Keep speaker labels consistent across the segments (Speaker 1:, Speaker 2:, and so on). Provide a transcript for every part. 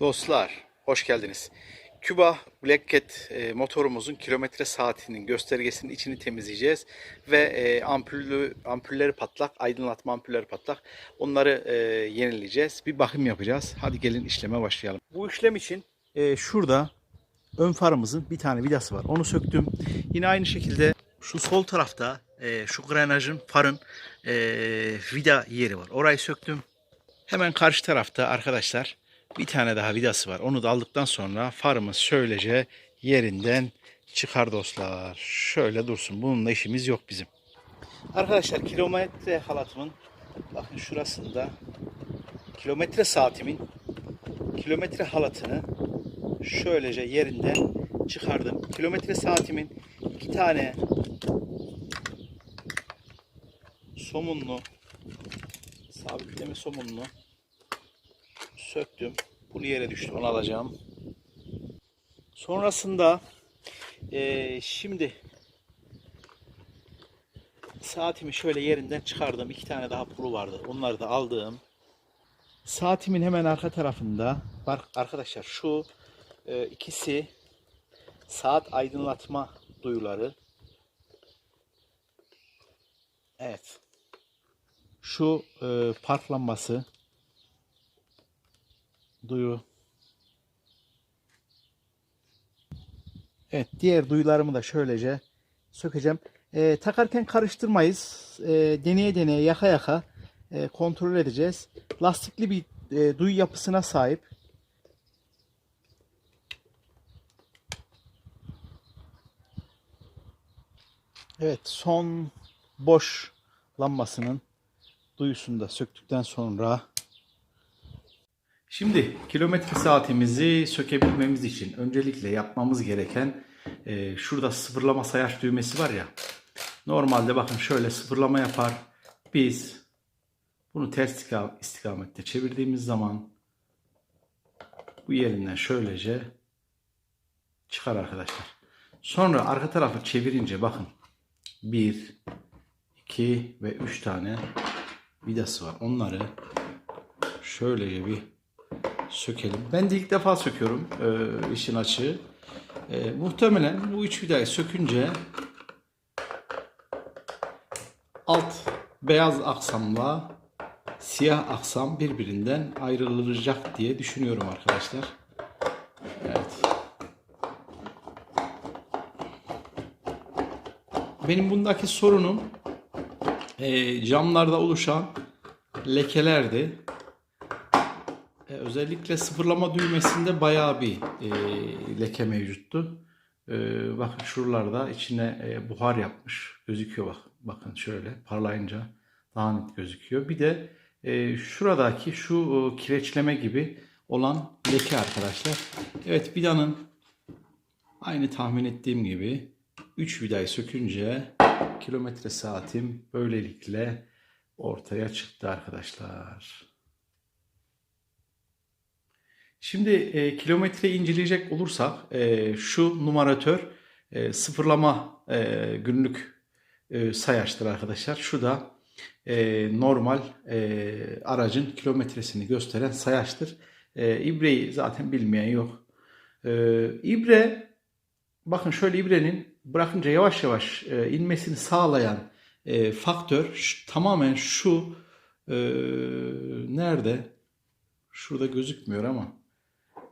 Speaker 1: Dostlar, hoş geldiniz. Küba Black Cat e, motorumuzun kilometre saatinin göstergesinin içini temizleyeceğiz ve e, ampullü, ampulleri patlak, aydınlatma ampulleri patlak. Onları e, yenileyeceğiz. Bir bakım yapacağız. Hadi gelin işleme başlayalım. Bu işlem için şurada ön farımızın bir tane vidası var. Onu söktüm. Yine aynı şekilde şu sol tarafta şu grenajın farın vida yeri var. Orayı söktüm. Hemen karşı tarafta arkadaşlar bir tane daha vidası var. Onu da aldıktan sonra farımız şöylece yerinden çıkar dostlar. Şöyle dursun. Bununla işimiz yok bizim. Arkadaşlar kilometre halatımın bakın şurasında kilometre saatimin kilometre halatını şöylece yerinden çıkardım. Kilometre saatimin iki tane somunlu sabitleme somunlu söktüm. Bunu yere düştü. Onu alacağım. Sonrasında eee, şimdi saatimi şöyle yerinden çıkardım. İki tane daha pulu vardı. Onları da aldım. Saatimin hemen arka tarafında bak arkadaşlar şu e, ikisi saat aydınlatma duyuları. Evet. Şu e, park lambası duyu. Evet, diğer duyularımı da şöylece sökeceğim. Ee, takarken karıştırmayız. Ee, deneye deneye, yaka yaka e, kontrol edeceğiz. Lastikli bir e, duyu yapısına sahip. Evet, son boş lambasının duyusunu da söktükten sonra Şimdi kilometre saatimizi sökebilmemiz için öncelikle yapmamız gereken e, şurada sıfırlama sayaç düğmesi var ya. Normalde bakın şöyle sıfırlama yapar. Biz bunu ters istika- istikamette çevirdiğimiz zaman bu yerinden şöylece çıkar arkadaşlar. Sonra arka tarafı çevirince bakın 1, 2 ve 3 tane vidası var. Onları şöylece bir sökelim. Ben de ilk defa söküyorum e, işin açığı. E, muhtemelen bu üç vidayı sökünce alt beyaz aksamla siyah aksam birbirinden ayrılacak diye düşünüyorum arkadaşlar. Evet. Benim bundaki sorunum e, camlarda oluşan lekelerdi. E, özellikle sıfırlama düğmesinde bayağı bir e, leke mevcuttu. E, bakın şuralarda içine e, buhar yapmış. Gözüküyor bak. Bakın şöyle parlayınca daha net gözüküyor. Bir de e, şuradaki şu e, kireçleme gibi olan leke arkadaşlar. Evet vidanın aynı tahmin ettiğim gibi 3 vidayı sökünce kilometre saatim böylelikle ortaya çıktı arkadaşlar. Şimdi e, kilometre inceleyecek olursak e, şu numaratör e, sıfırlama e, günlük e, sayaçtır arkadaşlar. Şu da e, normal e, aracın kilometresini gösteren sayaçtır. E, ibreyi zaten bilmeyen yok. E, ibre bakın şöyle ibrenin bırakınca yavaş yavaş e, inmesini sağlayan e, faktör şu- tamamen şu e, nerede? Şurada gözükmüyor ama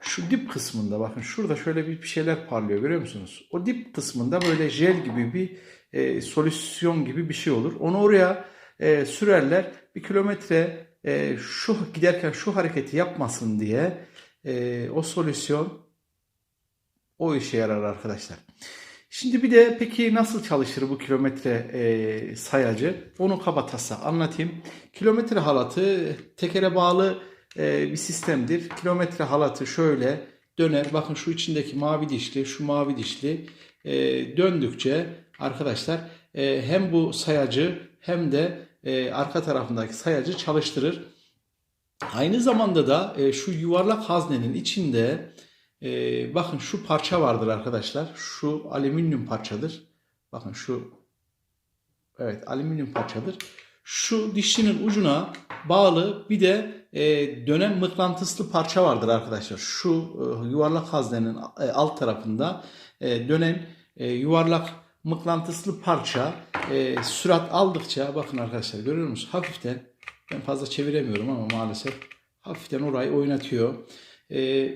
Speaker 1: şu dip kısmında bakın şurada şöyle bir şeyler parlıyor görüyor musunuz? O dip kısmında böyle jel gibi bir e, solüsyon gibi bir şey olur. Onu oraya e, sürerler. Bir kilometre e, şu giderken şu hareketi yapmasın diye e, o solüsyon o işe yarar arkadaşlar. Şimdi bir de peki nasıl çalışır bu kilometre e, sayacı? Onu kabatasa anlatayım. Kilometre halatı tekere bağlı e, bir sistemdir. Kilometre halatı şöyle döner. Bakın şu içindeki mavi dişli, şu mavi dişli e, döndükçe arkadaşlar e, hem bu sayacı hem de e, arka tarafındaki sayacı çalıştırır. Aynı zamanda da e, şu yuvarlak haznenin içinde e, bakın şu parça vardır arkadaşlar. Şu alüminyum parçadır. Bakın şu evet alüminyum parçadır. Şu dişlinin ucuna bağlı bir de e, dönen mıknatıslı parça vardır arkadaşlar. Şu e, yuvarlak haznenin e, alt tarafında e, dönen e, yuvarlak mıknatıslı parça e, sürat aldıkça bakın arkadaşlar görüyor musunuz? Hafiften ben fazla çeviremiyorum ama maalesef hafiften orayı oynatıyor. E,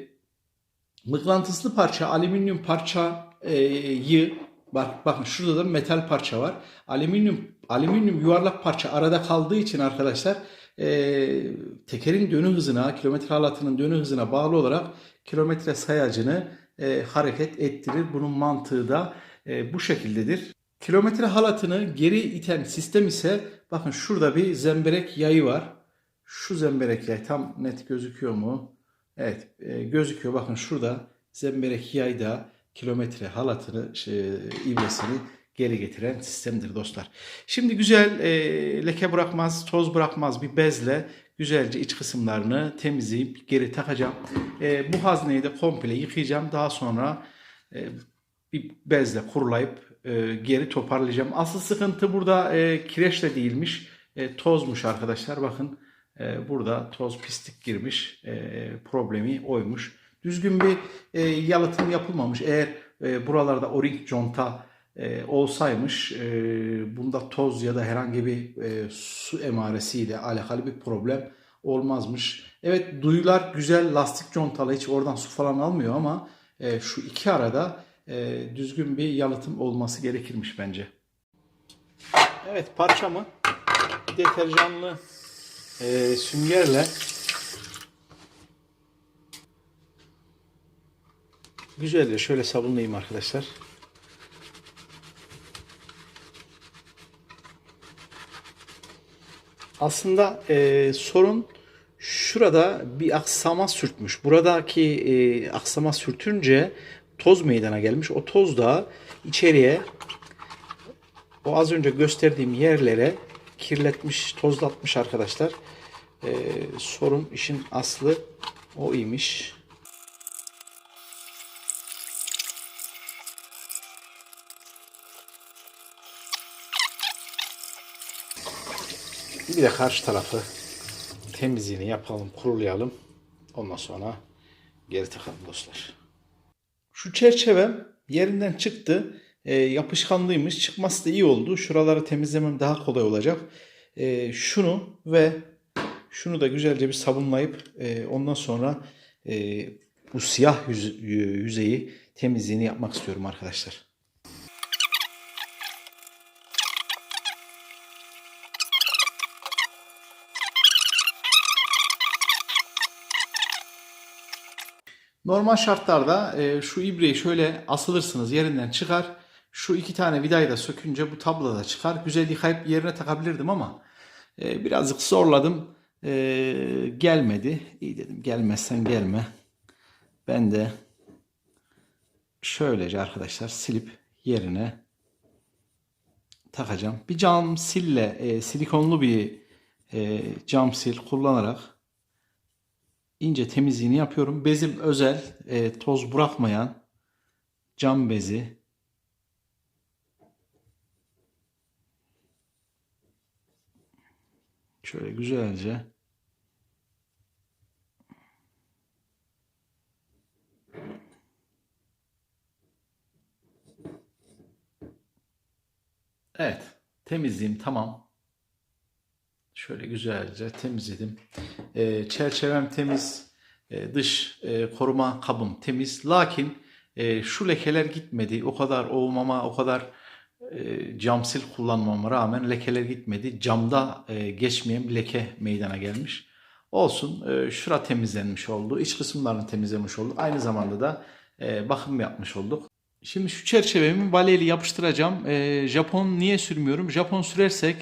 Speaker 1: mıknatıslı parça alüminyum parçayı bak bakın şurada da metal parça var. Alüminyum alüminyum yuvarlak parça arada kaldığı için arkadaşlar e, tekerin dönü hızına, kilometre halatının dönü hızına bağlı olarak kilometre sayacını e, hareket ettirir. Bunun mantığı da e, bu şekildedir. Kilometre halatını geri iten sistem ise bakın şurada bir zemberek yayı var. Şu zemberek yay tam net gözüküyor mu? Evet e, gözüküyor. Bakın şurada zemberek yayda kilometre halatını şey, ibresini geri getiren sistemdir dostlar. Şimdi güzel e, leke bırakmaz, toz bırakmaz bir bezle güzelce iç kısımlarını temizleyip geri takacağım. E, bu hazneyi de komple yıkayacağım. Daha sonra e, bir bezle kurulayıp e, geri toparlayacağım. Asıl sıkıntı burada e, kireçle değilmiş. E, tozmuş arkadaşlar. Bakın e, burada toz pislik girmiş. E, problemi oymuş. Düzgün bir e, yalıtım yapılmamış. Eğer e, buralarda o-ring conta e, olsaymış e, bunda toz ya da herhangi bir e, su emaresiyle alakalı bir problem olmazmış. Evet duyular güzel lastik contalı hiç oradan su falan almıyor ama e, şu iki arada e, düzgün bir yalıtım olması gerekirmiş bence. Evet parçamı deterjanlı e, süngerle güzelce şöyle sabunlayayım arkadaşlar. Aslında e, sorun şurada bir aksama sürtmüş. Buradaki e, aksama sürtünce toz meydana gelmiş. O toz da içeriye o az önce gösterdiğim yerlere kirletmiş, tozlatmış arkadaşlar. E, sorun işin aslı o imiş. Bir de karşı tarafı temizliğini yapalım, kurulayalım. Ondan sonra geri takalım dostlar. Şu çerçevem yerinden çıktı. E, yapışkanlıymış. Çıkması da iyi oldu. Şuraları temizlemem daha kolay olacak. E, şunu ve şunu da güzelce bir sabunlayıp e, ondan sonra e, bu siyah yüz, yüzeyi temizliğini yapmak istiyorum arkadaşlar. Normal şartlarda e, şu ibreyi şöyle asılırsınız yerinden çıkar. Şu iki tane vidayı da sökünce bu tablo da çıkar. Güzel yıkayıp yerine takabilirdim ama e, birazcık zorladım. E, gelmedi. İyi dedim gelmezsen gelme. Ben de şöylece arkadaşlar silip yerine takacağım. Bir cam sille e, silikonlu bir e, cam sil kullanarak ince temizliğini yapıyorum. Bezim özel, e, toz bırakmayan cam bezi. Şöyle güzelce Evet, temizliğim tamam. Şöyle güzelce temizledim. E, çerçevem temiz. E, dış e, koruma kabım temiz. Lakin e, şu lekeler gitmedi. O kadar ovmama, o kadar e, cam sil kullanmama rağmen lekeler gitmedi. Camda e, geçmeyen bir leke meydana gelmiş. Olsun. E, şura temizlenmiş oldu. İç kısımlarını temizlemiş olduk. Aynı zamanda da e, bakım yapmış olduk. Şimdi şu çerçevemi baleli yapıştıracağım. E, Japon niye sürmüyorum? Japon sürersek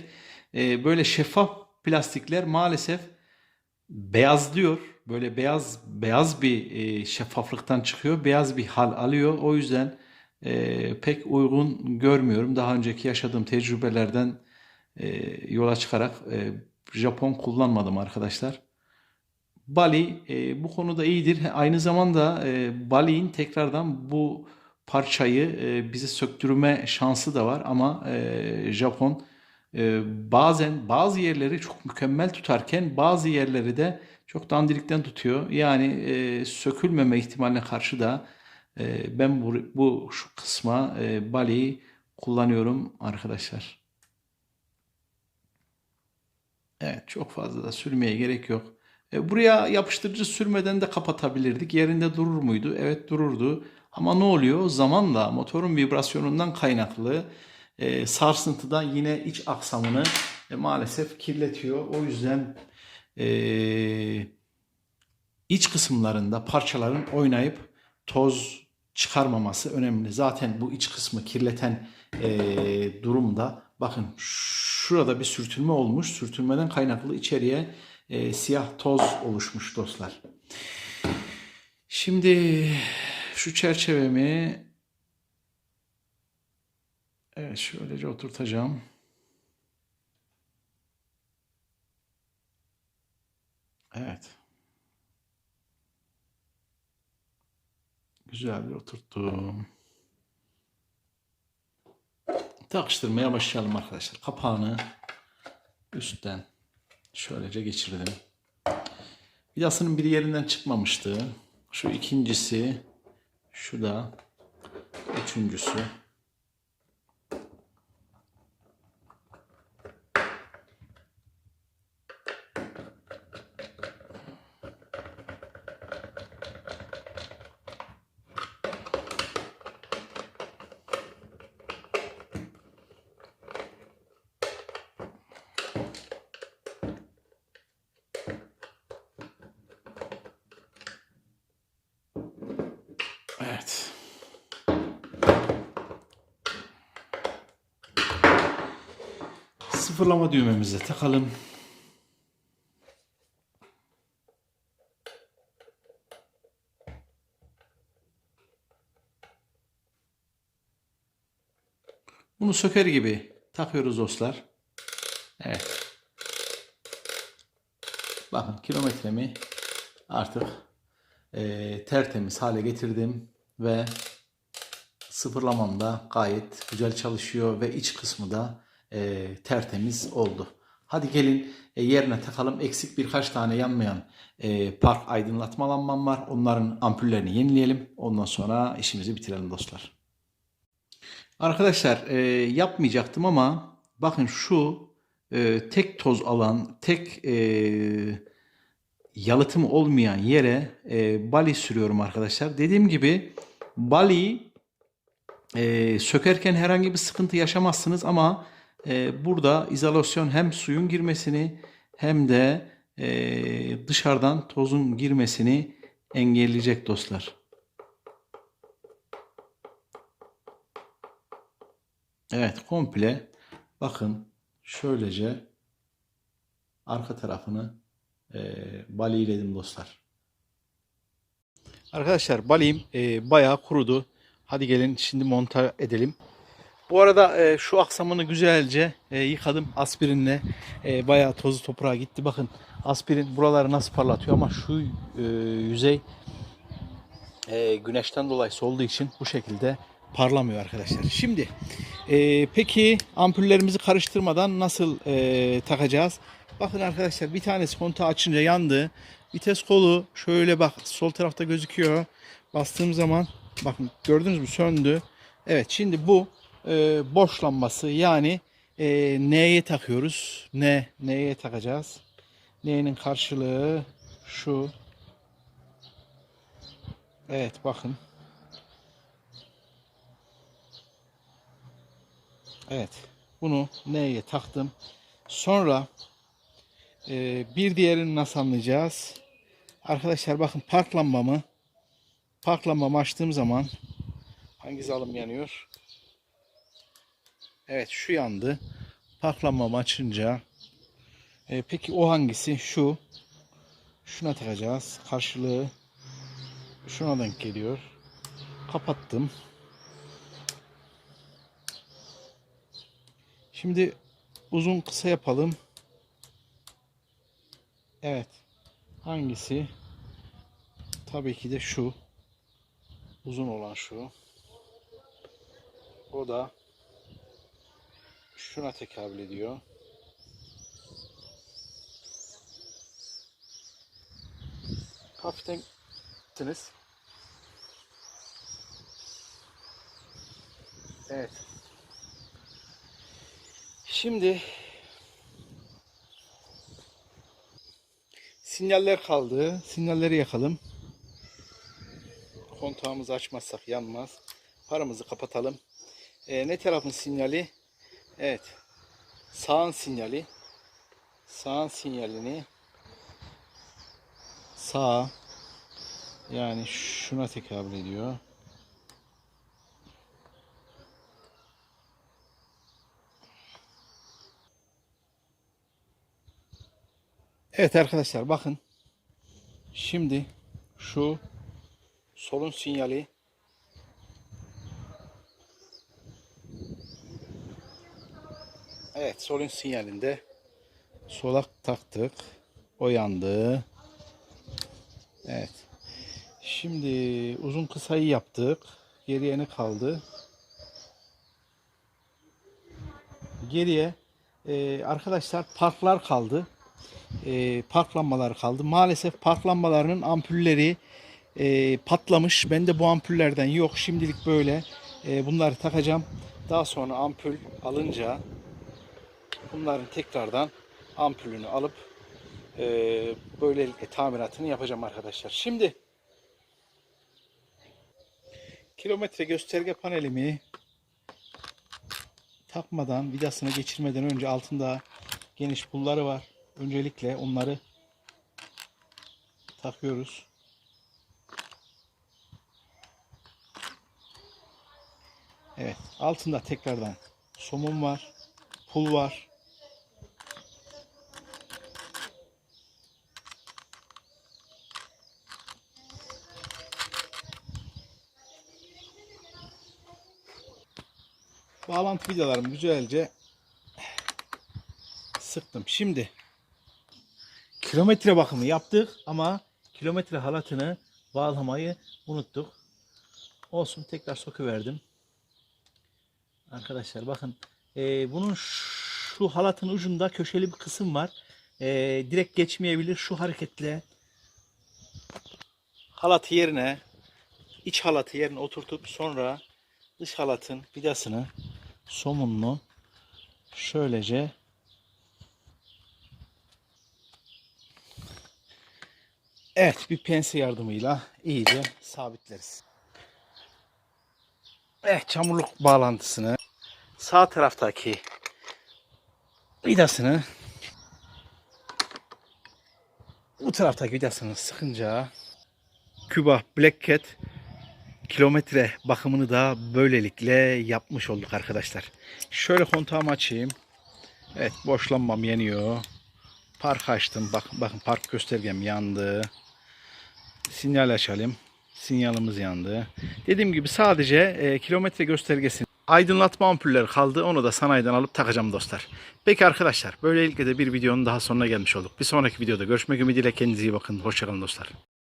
Speaker 1: e, böyle şeffaf plastikler maalesef beyazlıyor. Böyle beyaz beyaz bir e, şeffaflıktan çıkıyor. Beyaz bir hal alıyor. O yüzden e, pek uygun görmüyorum. Daha önceki yaşadığım tecrübelerden e, yola çıkarak e, Japon kullanmadım arkadaşlar. Bali e, bu konuda iyidir. Aynı zamanda e, Bali'nin tekrardan bu parçayı e, bize söktürme şansı da var ama e, Japon e, bazen bazı yerleri çok mükemmel tutarken bazı yerleri de çok dandirikten tutuyor. Yani e, sökülmeme ihtimaline karşı da e, ben bu, bu şu kısma e, baliyi kullanıyorum arkadaşlar. Evet çok fazla da sürmeye gerek yok. E, buraya yapıştırıcı sürmeden de kapatabilirdik. Yerinde durur muydu? Evet dururdu. Ama ne oluyor? Zamanla motorun vibrasyonundan kaynaklı e, sarsıntıda yine iç aksamını e, maalesef kirletiyor. O yüzden e, iç kısımlarında parçaların oynayıp toz çıkarmaması önemli. Zaten bu iç kısmı kirleten e, durumda bakın şurada bir sürtünme olmuş. Sürtünmeden kaynaklı içeriye e, siyah toz oluşmuş dostlar. Şimdi şu çerçevemi evet şöylece oturtacağım. Evet. Güzel bir oturttum. Takıştırmaya başlayalım arkadaşlar. Kapağını üstten şöylece geçirdim. Vidasının bir yerinden çıkmamıştı. Şu ikincisi, şu da üçüncüsü. Evet. Sıfırlama düğmemizi de takalım. Bunu söker gibi takıyoruz dostlar. Evet. Bakın kilometremi artık e, tertemiz hale getirdim ve sıfırlamam da gayet güzel çalışıyor ve iç kısmı da e, tertemiz oldu. Hadi gelin e, yerine takalım. Eksik birkaç tane yanmayan e, park aydınlatma lambam var. Onların ampullerini yenileyelim. Ondan sonra işimizi bitirelim dostlar. Arkadaşlar e, yapmayacaktım ama bakın şu e, tek toz alan, tek e, yalıtım olmayan yere e, bali sürüyorum arkadaşlar. Dediğim gibi bali e, sökerken herhangi bir sıkıntı yaşamazsınız ama e, burada izolasyon hem suyun girmesini hem de e, dışarıdan tozun girmesini engelleyecek dostlar. Evet komple bakın şöylece arka tarafını e, baleyledim dostlar. Arkadaşlar balayım e, bayağı kurudu. Hadi gelin şimdi monta edelim. Bu arada e, şu aksamını güzelce e, yıkadım aspirinle. E, bayağı tozu toprağa gitti. Bakın aspirin buraları nasıl parlatıyor ama şu e, yüzey e, güneşten dolayı solduğu için bu şekilde parlamıyor arkadaşlar. Şimdi e, peki ampullerimizi karıştırmadan nasıl e, takacağız? Bakın arkadaşlar bir tanesi kontağı açınca yandı. Vites kolu şöyle bak sol tarafta gözüküyor. Bastığım zaman bakın gördünüz mü söndü. Evet şimdi bu e, boş lambası yani e, N'ye takıyoruz. N, N'ye takacağız. N'nin karşılığı şu. Evet bakın. Evet. Bunu N'ye taktım. Sonra e, bir diğerini nasıl anlayacağız? Arkadaşlar bakın park lambamı park lambamı açtığım zaman hangi alım yanıyor? Evet şu yandı. Park lambamı açınca e, peki o hangisi? Şu. Şuna takacağız. Karşılığı şuna denk geliyor. Kapattım. Şimdi uzun kısa yapalım. Evet. Hangisi? Tabii ki de şu. Uzun olan şu. O da şuna tekabül ediyor. Hafiften gittiniz. Evet. Şimdi sinyaller kaldı. Sinyalleri yakalım. Kontağımızı açmazsak yanmaz. Paramızı kapatalım. Ee, ne tarafın sinyali? Evet. Sağın sinyali. Sağın sinyalini sağ yani şuna tekabül ediyor. Evet arkadaşlar bakın. Şimdi şu solun sinyali Evet solun sinyalinde solak taktık. O yandı. Evet. Şimdi uzun kısayı yaptık. Geriye ne kaldı? Geriye e, arkadaşlar parklar kaldı. E, park lambaları kaldı. Maalesef park lambalarının ampulleri e, patlamış. Ben de bu ampullerden yok. Şimdilik böyle. E, bunları takacağım. Daha sonra ampul alınca bunların tekrardan ampulünü alıp e, böylelikle tamiratını yapacağım arkadaşlar. Şimdi kilometre gösterge panelimi takmadan vidasını geçirmeden önce altında geniş pulları var. Öncelikle onları takıyoruz. Evet, altında tekrardan somun var, pul var. Bağlantı vidalarımı güzelce sıktım. Şimdi kilometre bakımı yaptık ama kilometre halatını bağlamayı unuttuk. Olsun tekrar söküverdim. Arkadaşlar bakın e, bunun şu halatın ucunda köşeli bir kısım var. E, direkt geçmeyebilir. Şu hareketle halatı yerine iç halatı yerine oturtup sonra dış halatın vidasını somunlu şöylece Evet bir pense yardımıyla iyice sabitleriz. Evet çamurluk bağlantısını sağ taraftaki vidasını bu taraftaki vidasını sıkınca Küba Black Cat kilometre bakımını da böylelikle yapmış olduk arkadaşlar. Şöyle kontağımı açayım. Evet boşlanmam yanıyor. Park açtım. Bak, bakın park göstergem yandı. Sinyal açalım. Sinyalimiz yandı. Dediğim gibi sadece e, kilometre göstergesini aydınlatma ampulleri kaldı. Onu da sanayiden alıp takacağım dostlar. Peki arkadaşlar böylelikle de bir videonun daha sonuna gelmiş olduk. Bir sonraki videoda görüşmek ümidiyle kendinize iyi bakın. Hoşçakalın dostlar.